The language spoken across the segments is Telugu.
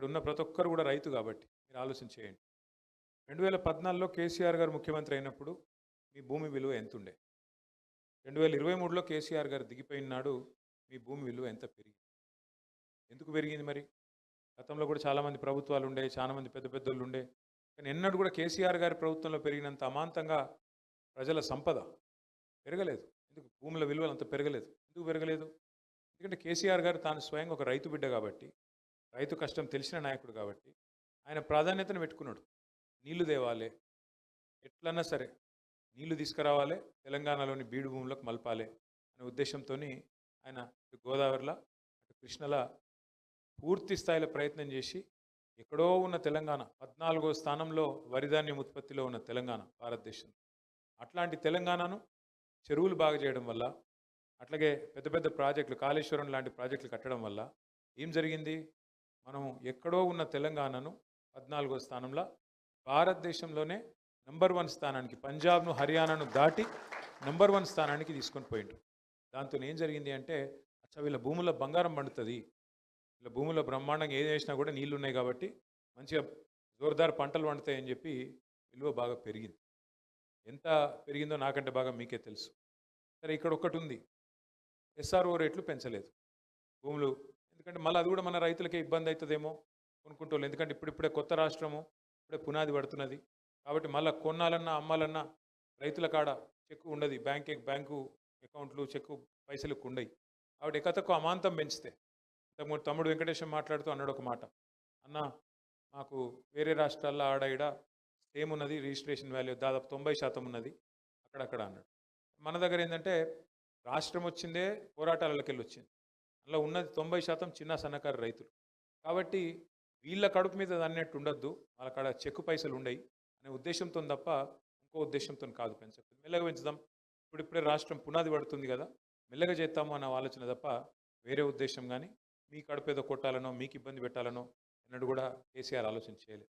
ఇక్కడ ఉన్న ప్రతి ఒక్కరు కూడా రైతు కాబట్టి మీరు ఆలోచన చేయండి. రెండు వేల పద్నాలుగులో కేసీఆర్ గారు ముఖ్యమంత్రి అయినప్పుడు మీ భూమి విలువ ఎంత ఉండే రెండు వేల ఇరవై మూడులో కేసీఆర్ గారు దిగిపోయిన నాడు మీ భూమి విలువ ఎంత పెరిగింది? ఎందుకు పెరిగింది మరి? గతంలో కూడా చాలామంది ప్రభుత్వాలు ఉండే చాలామంది పెద్ద పెద్దోళ్ళు ఉండే. కానీ ఎన్నడూ కూడా కేసీఆర్ గారి ప్రభుత్వంలో పెరిగినంత అమాంతంగా ప్రజల సంపద పెరగలేదు. ఎందుకు? భూముల విలువలు అంత పెరగలేదు. ఎందుకు పెరగలేదు? ఎందుకంటే కేసీఆర్ గారు తాను స్వయంగా ఒక రైతు బిడ్డ కాబట్టి రైతు కష్టం తెలిసిన నాయకుడు కాబట్టి ఆయన ప్రాధాన్యతను పెట్టుకున్నాడు. నీళ్ళు తేవాలి. ఎట్లన్నా సరే నీళ్ళు తీసుకురావాలి. తెలంగాణలోని బీడు భూములకు మలపాలి అనే ఉద్దేశంతో ఆయన గోదావరిలో అటు కృష్ణలా పూర్తి స్థాయిలో ప్రయత్నం చేసి ఎక్కడో ఉన్న తెలంగాణ పద్నాలుగో స్థానంలో వరిధాన్యం ఉత్పత్తిలో ఉన్న తెలంగాణ భారతదేశం అట్లాంటి తెలంగాణను చెరువులు బాగా చేయడం వల్ల అట్లాగే పెద్ద పెద్ద ప్రాజెక్టులు కాళేశ్వరం లాంటి ప్రాజెక్టులు కట్టడం వల్ల ఏం జరిగింది? మనం ఎక్కడో ఉన్న తెలంగాణను పద్నాలుగో స్థానంలో భారతదేశంలోనే నంబర్ వన్ స్థానానికి పంజాబ్ను హర్యానాను దాటి నంబర్ వన్ స్థానానికి తీసుకొని పోయిండు దాంతో ఏం జరిగింది అంటే అచ్చా వీళ్ళ భూముల బంగారం పండుతుంది. వీళ్ళ భూముల బ్రహ్మాండంగా ఏది వేసినా కూడా నీళ్ళు ఉన్నాయి కాబట్టి మంచిగా జోర్దార్ పంటలు పండుతాయని చెప్పి విలువ బాగా పెరిగింది. ఎంత పెరిగిందో నాకంటే బాగా మీకే తెలుసు. సరే ఇక్కడ ఒక్కటి ఉంది. ఎస్ఆర్ఓ రేట్లు పెంచలేదు. భూములు ఎందుకంటే మళ్ళీ అది కూడా మన రైతులకే ఇబ్బంది అవుతుందేమో కొనుక్కుంటోళ్ళు ఎందుకంటే ఇప్పుడిప్పుడే కొత్త రాష్ట్రము ఇప్పుడే పునాది పడుతున్నది. కాబట్టి మళ్ళీ కొనాలన్నా అమ్మాలన్నా రైతుల కాడ చెక్కు ఉండదు. బ్యాంక్ బ్యాంకు అకౌంట్లు చెక్కు పైసలు ఉండయి. కాబట్టి ఎక్కతక్కువ అమాంతం పెంచితే. ఇంతకుముందు తమ్ముడు వెంకటేశం మాట్లాడుతూ అన్నాడు ఒక మాట. అన్న మాకు వేరే రాష్ట్రాల్లో ఆడ ఈడ సేమ్ ఉన్నది రిజిస్ట్రేషన్ వాల్యూ దాదాపు తొంభై శాతం ఉన్నది. అక్కడక్కడ అన్నాడు. మన దగ్గర ఏంటంటే రాష్ట్రం వచ్చిందే పోరాటాలకి వెళ్ళి వచ్చింది అలా ఉన్నది తొంభై శాతం చిన్న సన్నకారు రైతులు. కాబట్టి వీళ్ళ కడుపు మీద అన్నట్టు ఉండొద్దు. వాళ్ళ కాడ చెక్కు పైసలు ఉండయి అనే ఉద్దేశంతో తప్ప ఇంకో ఉద్దేశంతో కాదు పెంచదు మెల్లగా పెంచుదాం. ఇప్పుడు ఇప్పుడే రాష్ట్రం పునాది పడుతుంది కదా. మెల్లగా చేస్తాము అన్న ఆలోచన తప్ప వేరే ఉద్దేశం కానీ మీ కడుపు ఏదో కొట్టాలనో మీకు ఇబ్బంది పెట్టాలనో అన్నట్టు కూడా కేసీఆర్ ఆలోచన చేయలేదు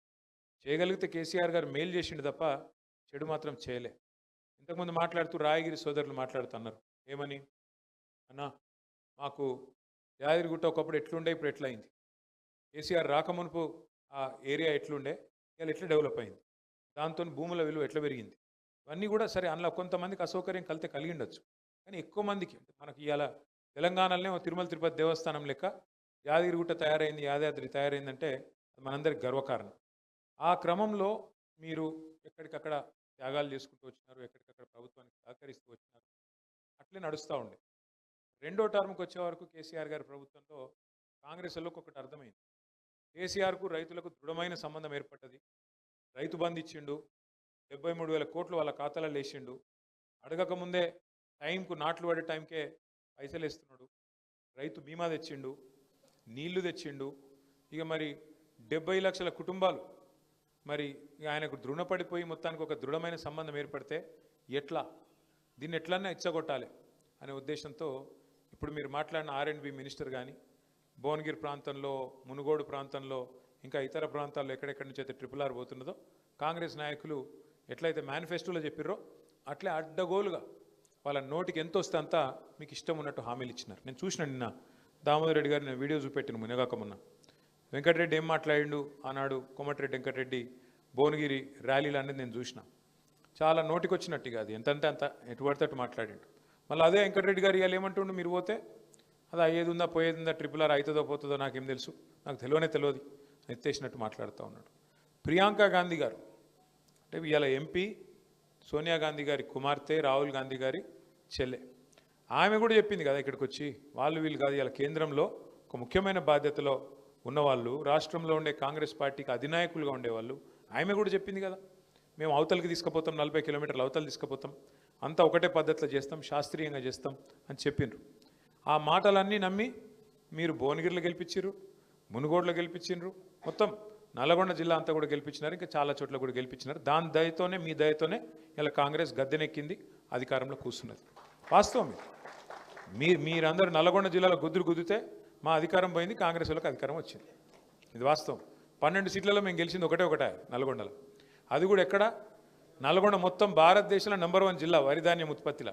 చేయగలిగితే కేసీఆర్ గారు మేలు చేసిండు తప్ప చెడు మాత్రం చేయలే. ఇంతకుముందు మాట్లాడుతూ రాయగిరి సోదరులు మాట్లాడుతున్నారు ఏమని? అన్నా మాకు యాదగిరిగుట్ట ఒకప్పుడు ఎట్లుండే ఇప్పుడు ఎట్లా అయింది కేసీఆర్ రాకమునుపు ఆ ఏరియా ఎట్లుండే ఇవాళ ఎట్లా డెవలప్ అయింది? దాంతో భూముల విలువ ఎట్లా పెరిగింది? ఇవన్నీ కూడా సరే అందులో కొంతమందికి అసౌకర్యం కలితే కలిగి ఉండొచ్చు. కానీ ఎక్కువ మందికి మనకి ఇవాళ తెలంగాణలోనే తిరుమల తిరుపతి దేవస్థానం లెక్క యాదగిరిగుట్ట తయారైంది యాదాద్రి తయారైందంటే అది మనందరికి గర్వకారణం. ఆ క్రమంలో మీరు ఎక్కడికక్కడ త్యాగాలు చేసుకుంటూ వచ్చినారు ఎక్కడికక్కడ ప్రభుత్వానికి సహకరిస్తూ వచ్చినారు అట్లే నడుస్తూ ఉండే. రెండో టర్మ్కి వచ్చే వరకు కేసీఆర్ గారి ప్రభుత్వంలో కాంగ్రెస్ వాళ్ళకి ఒకటి అర్థమైంది. కేసీఆర్కు రైతులకు దృఢమైన సంబంధం ఏర్పడ్డది. రైతు బంద్ ఇచ్చిండు డెబ్బై మూడు వేల కోట్లు వాళ్ళ ఖాతాలో వేసిండు అడగకముందే టైంకు నాట్లు పడే టైంకే పైసలు వేస్తున్నాడు. రైతు బీమా తెచ్చిండు నీళ్ళు తెచ్చిండు. ఇక మరి డెబ్బై లక్షల కుటుంబాలు మరి ఆయనకు దృఢపడిపోయి మొత్తానికి ఒక దృఢమైన సంబంధం ఏర్పడితే ఎట్లా? దీన్ని ఎట్లన్నా ఇచ్చగొట్టాలి అనే ఉద్దేశంతో ఇప్పుడు మీరు మాట్లాడిన ఆర్ఎండ్బి మినిస్టర్ కానీ భువనగిరి ప్రాంతంలో మునుగోడు ప్రాంతంలో ఇంకా ఇతర ప్రాంతాల్లో ఎక్కడెక్కడి నుంచి అయితే ట్రిపుల్ ఆర్ పోతున్నదో కాంగ్రెస్ నాయకులు ఎట్లయితే మేనిఫెస్టోలో చెప్పిర్రో అట్లే అడ్డగోలుగా వాళ్ళ నోటికి ఎంత వస్తే అంతా మీకు ఇష్టం ఉన్నట్టు హామీలు ఇచ్చినారు. నేను చూసిన నిన్న దామోదర్ రెడ్డి గారు నేను వీడియో చూపెట్టిన మునగాక మొన్న. వెంకటరెడ్డి ఏం మాట్లాడిండు? ఆనాడు కోమటిరెడ్డి వెంకటరెడ్డి భువనగిరి ర్యాలీలు అనేది నేను చూసిన. చాలా నోటికొచ్చినట్టు అది. ఎంతంటే అంత ఎటు పడితే అటు మాట్లాడిండు. మళ్ళీ అదే వెంకటరెడ్డి గారు ఇవాళ ఏమంటుండు? మీరు పోతే అది అయ్యేది ఉందా పోయేది ఉందా ట్రిపుల్ ఆర్ అవుతుందో పోతుందో నాకేం తెలుసు. నాకు తెలియనే తెలియదు. ఎత్తేసినట్టు మాట్లాడుతూ ఉన్నాడు. ప్రియాంక గాంధీ గారు అంటే ఇవాళ ఎంపీ సోనియా గాంధీ గారి కుమార్తె రాహుల్ గాంధీ గారి చెల్లె. ఆమె కూడా చెప్పింది కదా ఇక్కడికి వచ్చి వాళ్ళు వీళ్ళు కాదు ఇలా కేంద్రంలో ఒక ముఖ్యమైన బాధ్యతలో ఉన్నవాళ్ళు రాష్ట్రంలో ఉండే కాంగ్రెస్ పార్టీకి అధినాయకులుగా ఉండేవాళ్ళు ఆమె కూడా చెప్పింది కదా. మేము అవతలకి తీసుకుపోతాం నలభై కిలోమీటర్లు అవతల తీసుకుపోతాం. అంతా ఒకటే పద్ధతిలో చేస్తాం శాస్త్రీయంగా చేస్తాం అని చెప్పిండ్రు. ఆ మాటలన్నీ నమ్మి మీరు భువనగిరిలో గెలిపించారు మునుగోడులో గెలిపించిండ్రు మొత్తం నల్గొండ జిల్లా అంతా కూడా గెలిపించినారు ఇంకా చాలా చోట్ల కూడా గెలిపించినారు. దాని దయతోనే మీ దయతోనే ఇలా కాంగ్రెస్ గద్దెనెక్కింది అధికారంలో కూర్చున్నది. వాస్తవం మీరు మీ మీరందరూ నల్గొండ జిల్లాలో గుద్దురు గుద్దితే మా అధికారం పోయింది కాంగ్రెస్ వాళ్ళకి అధికారం వచ్చింది. ఇది వాస్తవం. పన్నెండు సీట్లలో మేము గెలిచింది ఒకటే ఒకటే నల్గొండలో. అది కూడా ఎక్కడ? నల్గొండ మొత్తం భారతదేశంలో నెంబర్ వన్ జిల్లా వరిధాన్యం ఉత్పత్తిలో.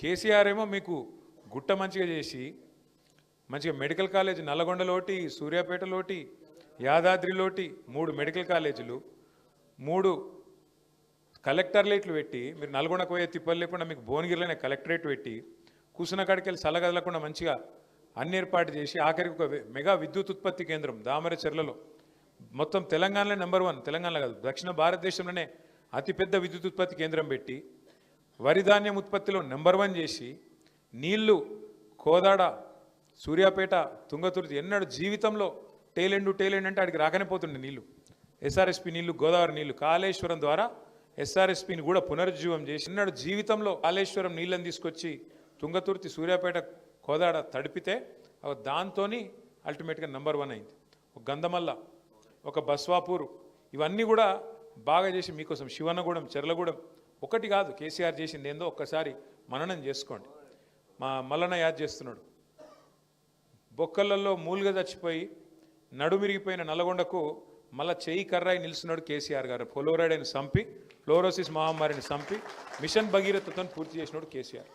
కేసీఆర్ ఏమో మీకు గుట్ట మంచిగా చేసి మంచిగా మెడికల్ కాలేజ్ నల్లగొండలోటి సూర్యాపేటలోటి యాదాద్రిలోటి మూడు మెడికల్ కాలేజీలు మూడు కలెక్టర్లేట్లు పెట్టి మీరు నల్గొండకు పోయే తిప్పలు లేకుండా మీకు భువనగిరిలోనే కలెక్టరేట్ పెట్టి కూసున్న కాడికి వెళ్ళి సలగదలకుండా మంచిగా అన్ని ఏర్పాటు చేసి ఆఖరికి ఒక మెగా విద్యుత్ ఉత్పత్తి కేంద్రం దామర చెర్లలో. మొత్తం తెలంగాణలో నెంబర్ వన్ తెలంగాణలో కాదు దక్షిణ భారతదేశంలోనే అతిపెద్ద విద్యుత్ ఉత్పత్తి కేంద్రం పెట్టి వరి ధాన్యం ఉత్పత్తిలో నెంబర్ వన్ చేసి నీళ్ళు కోదాడ సూర్యాపేట తుంగతుర్తి ఎన్నడూ జీవితంలో టేలెండు టేలెండ్ అంటే ఆడికి రాకనే పోతుండే నీళ్ళు. ఎస్ఆర్ఎస్పి నీళ్ళు గోదావరి నీళ్ళు కాళేశ్వరం ద్వారా ఎస్ఆర్ఎస్పిని కూడా పునరుజ్జీవం చేసి ఎన్నడూ జీవితంలో కాళేశ్వరం నీళ్ళని తీసుకొచ్చి తుంగతుర్తి సూర్యాపేట కోదాడ తడిపితే దాంతో అల్టిమేట్గా నెంబర్ వన్ అయింది. గంధమల్ల ఒక బస్వాపూర్. ఇవన్నీ కూడా బాగా చేసి మీకోసం శివనగూడెం చెర్లగూడెం ఒకటి కాదు కేసీఆర్ చేసింది ఏందో ఒక్కసారి మననం చేసుకోండి. మా మల్లన్న యాద్ చేస్తున్నాడు. బొక్కలలో మూలుగా చచ్చిపోయి నడుమిరిగిపోయిన నల్లగొండకు మళ్ళా చేయి కర్రాయి నిలుస్తున్నాడు కేసీఆర్ గారు. ఫ్లోరైడ్ని చంపి ఫ్లోరోసిస్ మహమ్మారిని చంపి మిషన్ భగీరథతో పూర్తి చేసినాడు కేసీఆర్.